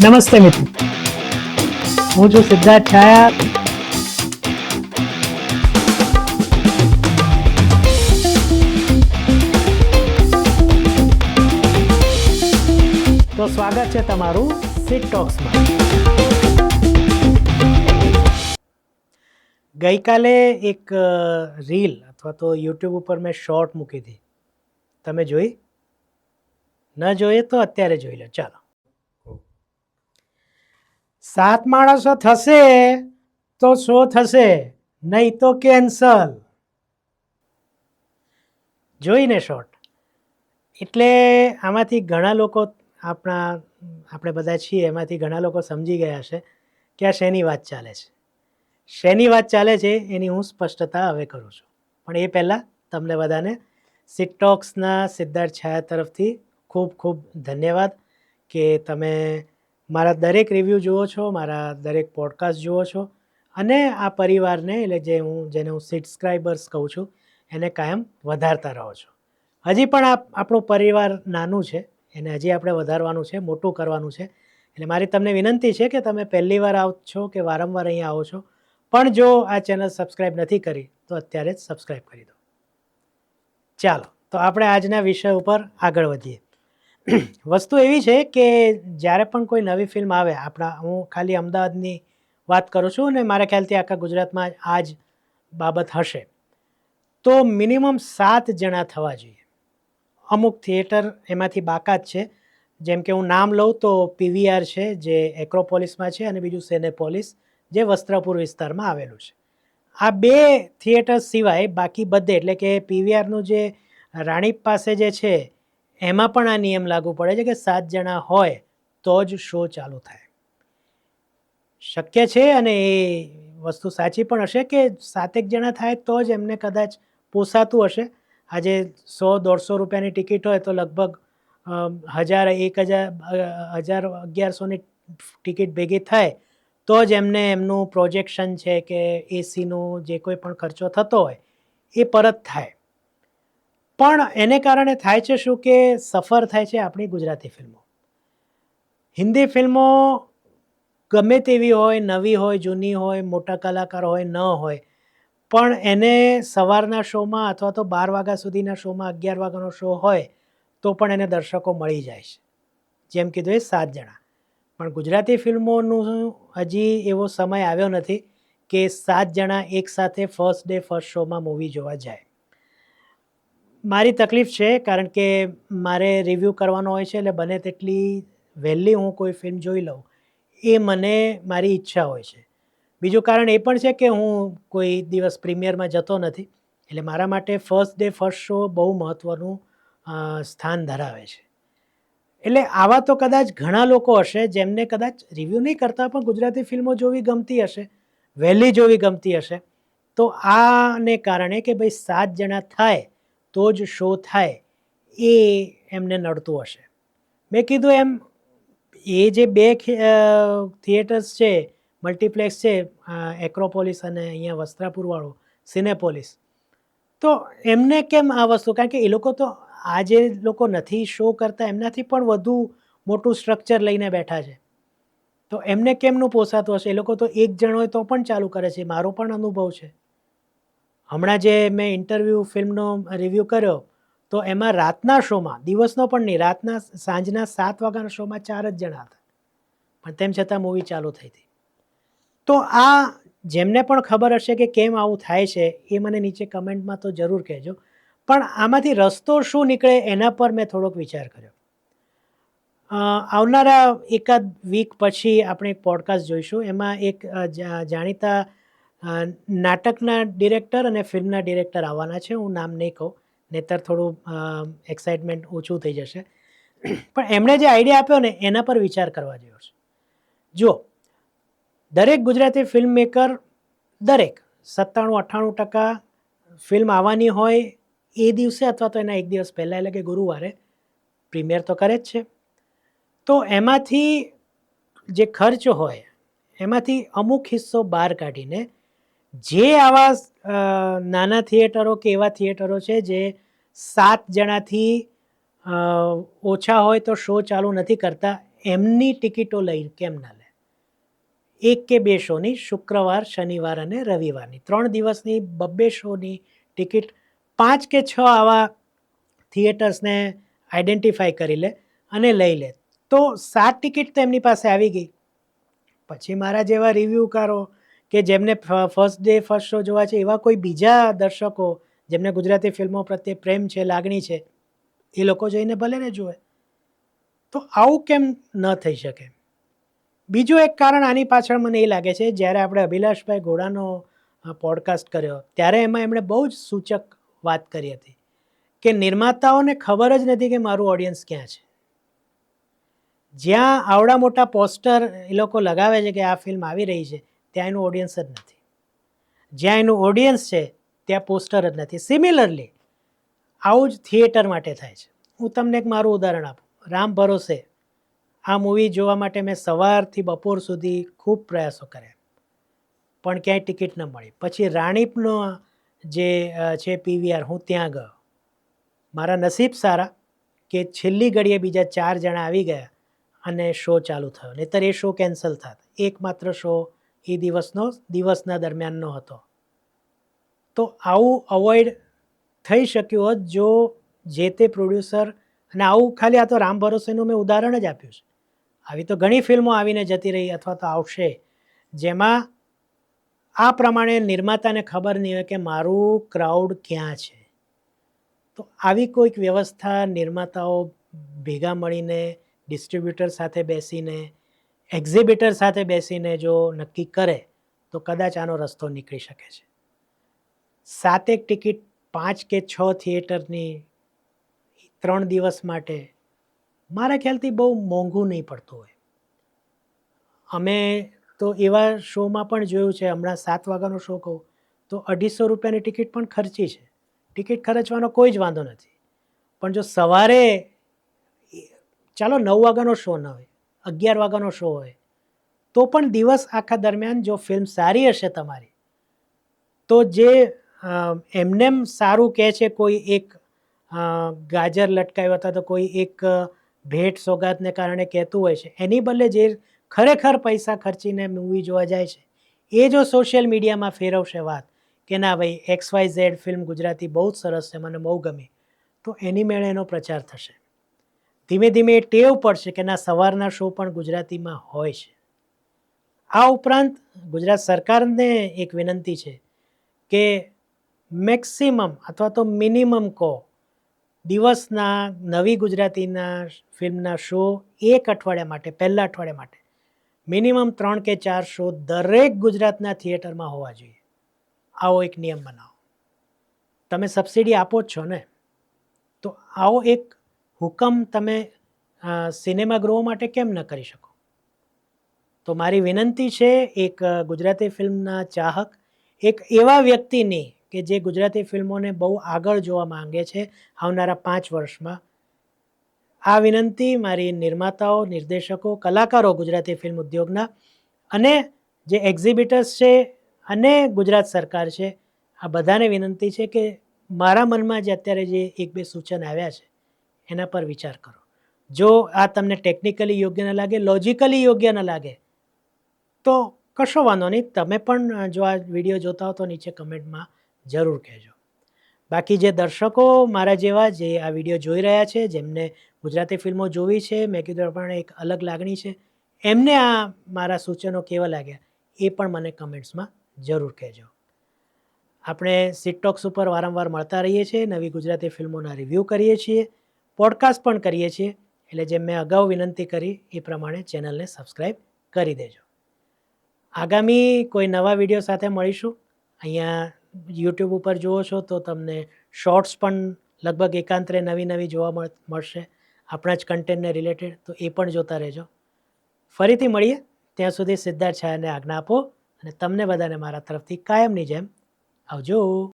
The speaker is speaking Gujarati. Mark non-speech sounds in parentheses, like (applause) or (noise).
નમસ્તે મિત્રો હું છું સિદ્ધાર્થ છાયા તો સ્વાગત છે તમારું સિટ ટોક્સમાં ગઈકાલે એક અ, રીલ અથવા તો યુટ્યુબ ઉપર મેં શોર્ટ મૂકી હતી તમે જોઈ ન જોઈએ તો અત્યારે જોઈ લો ચાલો સાત માણસો થશે તો શો થશે? નહીં તો કેન્સલ. જોઈને શોર્ટ એટલે આમાંથી ઘણા લોકો આપણા, આપણે બધા છીએ, એમાંથી ઘણા લોકો સમજી ગયા છે કે આ શેની વાત ચાલે છે. શેની વાત ચાલે છે એની હું સ્પષ્ટતા હવે કરું છું. પણ એ પહેલાં તમને બધાને સિટોક્સના સિદ્ધાર્થ છાયા તરફથી ખૂબ ખૂબ ધન્યવાદ કે તમે મારા દરેક રિવ્યૂ જુઓ છો, મારા દરેક પોડકાસ્ટ જુઓ છો અને આ પરિવારને, એટલે જે હું, જેને હું સબસ્ક્રાઈબર્સ કહું છું, એને કાયમ વધારતા રહો છો. હજી પણ આ, આપણું પરિવાર નાનું છે, એને હજી આપણે વધારવાનું છે, મોટું કરવાનું છે, એટલે મારી તમને વિનંતી છે કે તમે પહેલી વાર આવો છો કે વારંવાર અહીંયા આવો છો, પણ જો આ ચેનલ સબસ્ક્રાઈબ નથી કરી, તો અત્યારે જ સબસ્ક્રાઈબ કરી દો. ચાલો, તો આપણે આજના વિષય ઉપર આગળ વધીએ. (clears throat) વસ્તુ એવી છે કે જ્યારે પણ કોઈ નવી ફિલ્મ આવે, આપણા, હું ખાલી અમદાવાદની વાત કરું છું અને મારા ખ્યાલથી આખા ગુજરાતમાં આ જ બાબત હશે. તો મિનિમમ સાત જણા થવા જોઈએ. અમુક થિયેટર એમાંથી બાકાત છે. જેમ કે હું નામ લઉં તો પીવીઆર છે, જે એક્રોપોલિસમાં છે અને બીજું સેનેપોલિસ જે વસ્ત્રાપુર વિસ્તારમાં આવેલું છે. આ બે થિયેટર સિવાય બાકી બધે, એટલે કે પીવીઆરનું જે રાણીપ પાસે જે છે એમાં પણ આ નિયમ લાગુ પડે છે કે સાત જણા હોય તો જ શો ચાલુ થાય. શક્ય છે અને એ વસ્તુ સાચી પણ હશે કે સાતેક જણા થાય તો જ એમને કદાચ પોસાતું હશે. આજે સો દોઢસો રૂપિયાની ટિકિટ હોય તો લગભગ હજાર એક હજાર હજાર અગિયારસોની ટિકિટ ભેગી થાય તો જ એમને એમનું પ્રોજેક્શન છે કે એસીનું જે કોઈ પણ ખર્ચો થતો હોય એ પરત થાય. પણ એને કારણે થાય છે શું કે સફર થાય છે આપણી ગુજરાતી ફિલ્મો. હિન્દી ફિલ્મો ગમે તેવી હોય, નવી હોય, જૂની હોય, મોટા કલાકાર હોય, ન હોય, પણ એને સવારના શોમાં અથવા તો બાર વાગ્યા સુધીના શોમાં અગિયાર વાગ્યાનો શો હોય, તો પણ એને દર્શકો મળી જાય છે. જેમ કીધું એ સાત જણા. પણ ગુજરાતી ફિલ્મોનું હજી એવો સમય આવ્યો નથી કે સાત જણા એકસાથે ફર્સ્ટ ડે ફર્સ્ટ શોમાં મૂવી જોવા જાય. મારી તકલીફ છે, કારણ કે મારે રિવ્યૂ કરવાનો હોય છે, એટલે બને તેટલી વહેલી હું કોઈ ફિલ્મ જોઈ લઉં. એ મને મારી ઈચ્છા હોય છે. બીજું કારણ એ પણ છે કે હું કોઈ દિવસ પ્રીમિયરમાં જતો નથી, એટલે મારા માટે ફર્સ્ટ ડે ફર્સ્ટ શો બહુ મહત્ત્વનું સ્થાન ધરાવે છે. એટલે આવા તો કદાચ ઘણા લોકો હશે, જેમને કદાચ રિવ્યૂ નહીં કરતા પણ ગુજરાતી ફિલ્મો જોવી ગમતી હશે, વહેલી જોવી ગમતી હશે, તો આને કારણે કે ભાઈ સાત જણા થાય તો જ શો થાય એ એમને નડતું હશે. મેં કીધું એમ, એ જે બે થિયેટર્સ છે મલ્ટીપ્લેક્સ છે એક્રોપોલિસ અને અહીંયા વસ્ત્રાપુરવાળો સિનેપોલિસ તો એમને કેમ આ વસ્તુ? કારણ કે એ લોકો તો આ જે લોકો નથી શો કરતા, એમનાથી પણ વધુ મોટું સ્ટ્રક્ચર લઈને બેઠા છે. તો એમને કેમનું પોસાતું હશે? એ લોકો તો એક જણ હોય તો પણ ચાલુ કરે છે, મારો પણ અનુભવ છે. હમણાં જે મેં ઇન્ટરવ્યૂ ફિલ્મનો રિવ્યૂ કર્યો, તો એમાં રાતના શોમાં દિવસનો પણ નહીં, રાતના સાંજના સાત વાગ્યાના શોમાં ચાર જ જણા હતા. પણ તેમ છતાં મૂવી ચાલુ થઈ હતી. તો આ જેમને પણ ખબર હશે કે કેમ આવું થાય છે, એ મને નીચે કમેન્ટમાં તો જરૂર કહેજો. પણ આમાંથી રસ્તો શું નીકળે એના પર મેં થોડોક વિચાર કર્યો. આવનારા એકાદ વીક પછી આપણે એક પોડકાસ્ટ જોઈશું. એમાં એક જાણીતા નાટકના ડિરેક્ટર અને ફિલ્મના ડિરેક્ટર આવવાના છે. હું નામ નહીં કહું, નહીતર થોડું એક્સાઇટમેન્ટ ઓછું થઈ જશે. પણ એમણે જે આઈડિયા આપ્યો ને, એના પર વિચાર કરવા જેવો છે. જુઓ, દરેક ગુજરાતી ફિલ્મ મેકર દરેક સત્તાણું, અઠ્ઠાણું ટકા ફિલ્મ આવવાની હોય એ દિવસે અથવા તો એના એક દિવસ પહેલાં, એટલે કે ગુરુવારે પ્રીમિયર તો કરે જ છે. તો એમાંથી જે ખર્ચ હોય, એમાંથી અમુક હિસ્સો બહાર કાઢીને જે આવા નાના થિયેટરો કે એવા થિયેટરો છે જે સાત જણાથી ઓછા હોય તો શો ચાલુ નથી કરતા, એમની ટિકિટો લઈ કેમ ના લે? એક કે બે શોની, શુક્રવાર, શનિવાર અને રવિવારની. ત્રણ દિવસની બબ્બે શોની ટિકિટ પાંચ કે છ આવા થિયેટર્સને આઈડેન્ટિફાય કરી લે અને લઈ લે. તો સાત ટિકિટ તો એમની પાસે આવી ગઈ. પછી મારા જેવા રિવ્યૂકારો કે જેમને ફર્સ્ટ ડે ફર્સ્ટ શો જોવા છે, એવા કોઈ બીજા દર્શકો જેમને ગુજરાતી ફિલ્મો પ્રત્યે પ્રેમ છે, લાગણી છે, એ લોકો જઈને ભલે ને જુએ. તો આવું કેમ ન થઈ શકે? બીજું એક કારણ આની પાછળ મને એ લાગે છે, જ્યારે આપણે અભિલાષભાઈ ઘોડાનો પોડકાસ્ટ કર્યો, ત્યારે એમાં એમણે બહુ જ સૂચક વાત કરી હતી કે નિર્માતાઓને ખબર જ નથી કે મારું ઓડિયન્સ ક્યાં છે. જ્યાં આવડા મોટા પોસ્ટર એ લોકો લગાવે છે કે આ ફિલ્મ આવી રહી છે ત્યાં એનું ઓડિયન્સ જ નથી. જ્યાં એનું ઓડિયન્સ છે, ત્યાં પોસ્ટર જ નથી. સિમિલરલી આવું જ થિયેટર માટે થાય છે. હું તમને એક મારું ઉદાહરણ આપું. રામ ભરોસે. આ મૂવી જોવા માટે મેં સવારથી બપોર સુધી ખૂબ પ્રયાસો કર્યા. પણ ક્યાંય ટિકિટ ન મળી. પછી રાણીપનો જે છે પીવીઆર, હું ત્યાં ગયો. મારા નસીબ સારા કે છેલ્લી ઘડીએ બીજા ચાર જણા આવી ગયા અને શો ચાલુ થયો. નહીતર એ શો કેન્સલ થાત. એકમાત્ર શો એ દિવસનો, દિવસના દરમિયાનનો હતો. તો આવું અવોઇડ થઈ શક્યું હોત જો જે તે પ્રોડ્યુસર અને આવું ખાલી આ તો રામ ભરોસેનું મેં ઉદાહરણ જ આપ્યું છે. આવી તો ઘણી ફિલ્મો આવીને જતી રહી અથવા તો આવશે, જેમાં આ પ્રમાણે નિર્માતાને ખબર નહીં હોય કે મારું ક્રાઉડ ક્યાં છે. તો આવી કોઈક વ્યવસ્થા નિર્માતાઓ ભેગા મળીને ડિસ્ટ્રીબ્યુટર સાથે બેસીને એક્ઝિબિટર સાથે બેસીને જો નક્કી કરે, તો કદાચ આનો રસ્તો નીકળી શકે છે. સાતેક ટિકિટ પાંચ કે છ થિયેટરની ત્રણ દિવસ માટે મારા ખ્યાલથી બહુ મોંઘું નહીં પડતું હોય. અમે તો એવા શોમાં પણ જોયું છે, હમણાં સાત વાગ્યાનો શો કહું, તો અઢીસો રૂપિયાની ટિકિટ પણ ખર્ચી છે. ટિકિટ ખર્ચવાનો કોઈ જ વાંધો નથી. પણ જો સવારે ચાલો નવ વાગ્યાનો શો ન હોય અગિયાર વાગ્યાનો શો હોય. તો પણ દિવસ આખા દરમિયાન જો ફિલ્મ સારી હશે તમારી, તો જે એમનેમ સારું કહે છે કોઈ એક ગાજર લટકાવ્યો હતા તો કોઈ એક ભેટ સોગાદને કારણે કહેતું હોય છે. એની બદલે જે ખરેખર પૈસા ખર્ચીને મૂવી જોવા જાય છે, એ જો સોશિયલ મીડિયામાં ફેરવશે વાત કે ના ભાઈ X Y Z film Gujarati બહુ જ સરસ છે, મને બહુ ગમી, તો એની મેળે એનો પ્રચાર થશે. ધીમે ધીમે એ ટેવ પડશે કે ના, સવારના શો પણ ગુજરાતીમાં હોય છે. આ ઉપરાંત ગુજરાત સરકારને એક વિનંતી છે કે મેક્સિમમ અથવા તો મિનિમમ કહો, દિવસના નવી ગુજરાતીના ફિલ્મના શો એક અઠવાડિયા માટે, પહેલા અઠવાડિયા માટે, મિનિમમ ત્રણ કે ચાર શો દરેક ગુજરાતના થિયેટરમાં હોવા જોઈએ. આવો એક નિયમ બનાવો. તમે સબસિડી આપો જ છો ને? તો આવો એક હુકમ તમે સિનેમાગૃહો સિનેમા ગૃહો માટે કેમ ન કરી શકો? તો મારી વિનંતી છે એક ગુજરાતી ફિલ્મના ચાહક, એક એવા વ્યક્તિની કે જે ગુજરાતી ફિલ્મોને બહુ આગળ જોવા માંગે છે આવનારા પાંચ વર્ષમાં. આ વિનંતી મારી નિર્માતાઓ, નિર્દેશકો, કલાકારો ગુજરાતી ફિલ્મ ઉદ્યોગના અને જે એક્ઝિબિટર્સ છે અને ગુજરાત સરકાર છે, આ બધાને વિનંતી છે કે મારા મનમાં જે અત્યારે જે એક બે સૂચન આવ્યા છે એના પર વિચાર કરો. જો આ તમને ટેકનિકલી યોગ્ય ન લાગે લોજિકલી યોગ્ય ન લાગે, તો કશો વાંધો નહીં. તમે પણ જો આ વીડિયો જોતા હો તો નીચે કમેન્ટમાં જરૂર કહેજો. બાકી જે દર્શકો મારા જેવા જે આ વીડિયો જોઈ રહ્યા છે, જેમને ગુજરાતી ફિલ્મો જોવી છે, મેં કીધું પણ એક અલગ લાગણી છે, એમને આ મારા સૂચનો કેવા લાગ્યા એ પણ મને કમેન્ટ્સમાં જરૂર કહેજો. આપણે સિટટોક્સ ઉપર વારંવાર મળતા રહીએ છીએ, નવી ગુજરાતી ફિલ્મોના રિવ્યૂ કરીએ છીએ. પોડકાસ્ટ પણ કરીએ છીએ, એટલે જેમ મેં અગાઉ વિનંતી કરી એ પ્રમાણે ચેનલને સબસ્ક્રાઈબ કરી દેજો. આગામી કોઈ નવા વીડિયો સાથે મળીશું. અહીંયા યુટ્યુબ ઉપર જુઓ છો તો તમને શોર્ટ્સ પણ લગભગ એકાંતરે નવી નવી જોવા મળ- મળશે. આપણા જ કન્ટેન્ટને રિલેટેડ તો એ પણ જોતા રહેજો. ફરીથી મળીએ. ત્યાં સુધી સિદ્ધાર્થ છાયાને આજ્ઞા આપો અને તમને બધાને મારા તરફથી કાયમની જેમ આવજો.